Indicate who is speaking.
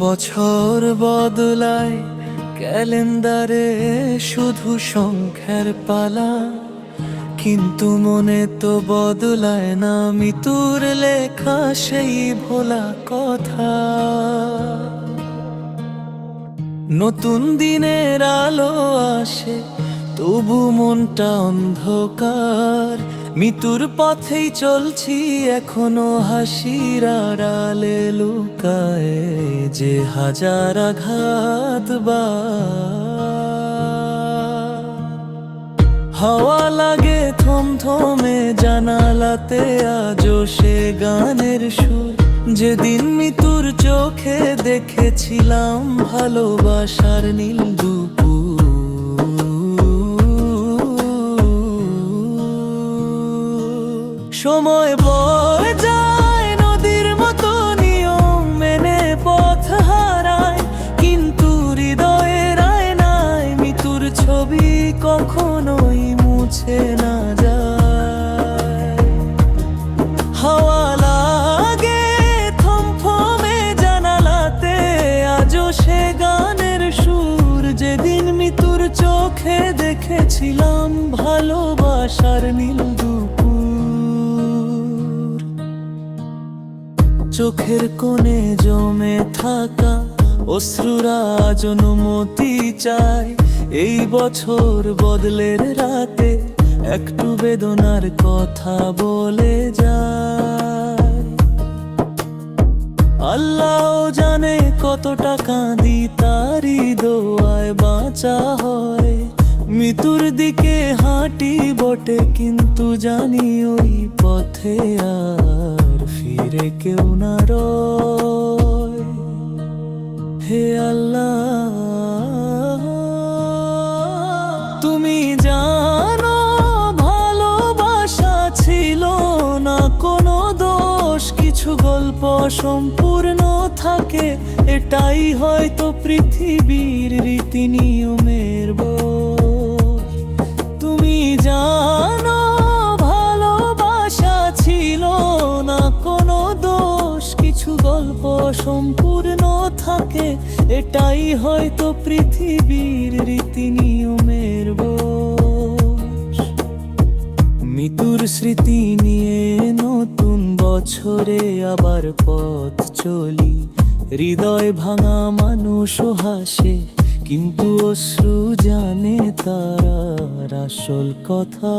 Speaker 1: বছর বদলায় ক্যালেন্ডারে শুধু সংখ্যার পালা। কিন্তু মনে তো বদলায় না মিতুর লেখা সেই ভোলা কথা। নতুন দিনের আলো আসে, তবু মনটা অন্ধকার। মৃত্যুর পথেই চলছি, এখনও হাসির আড়ালে লুকায়। যে হাজার আঘাত বা হাওয়া লাগে থমথমে জানালাতে, আজও সে গানের সুর। যেদিন মৃত্যুর চোখে দেখেছিলাম ভালোবাসার নীল দুপুর। সময় বয়ে কখনোই মুছে না যায়। হাওয়া লাগে থমথমে জানালাতে, আজও সে গানের সুর যেদিন মৃত্যুর চোখে দেখেছিলাম ভালোবাসার নীল দুপুর। চোখের কোণে জমে থাকা অশ্রুরা আজ অনুমতি চায় এই বছর বদলের রাতে একটু বেদনার কথা বলে যায়। আল্লাহ জানে কত টাকা দি তারি দোয়ায় বাঁচা হয়। মৃত্যুর দিকে হাঁটি বটে, কিন্তু জানি ওই পথে আর ফিরে কেউ না হে আল্লাহ তুমি জানো, ভালোবাসা ছিল না, কোনো দোষ, কিছু গল্প সম্পূর্ণ থাকে। এটাই হয়তো পৃথিবীর রীতি কিছু গল্প সম্পূর্ণ থাকে, এটাই হয়তো পৃথিবীর রীতি নিয়মের বোঝ। মৃত্যুর স্মৃতি নিয়ে নতুন বছরে আবার পথ চলি। হৃদয় ভাঙা মানুষ হাসে, কিন্তু অশ্রু জানে তারা আসল কথা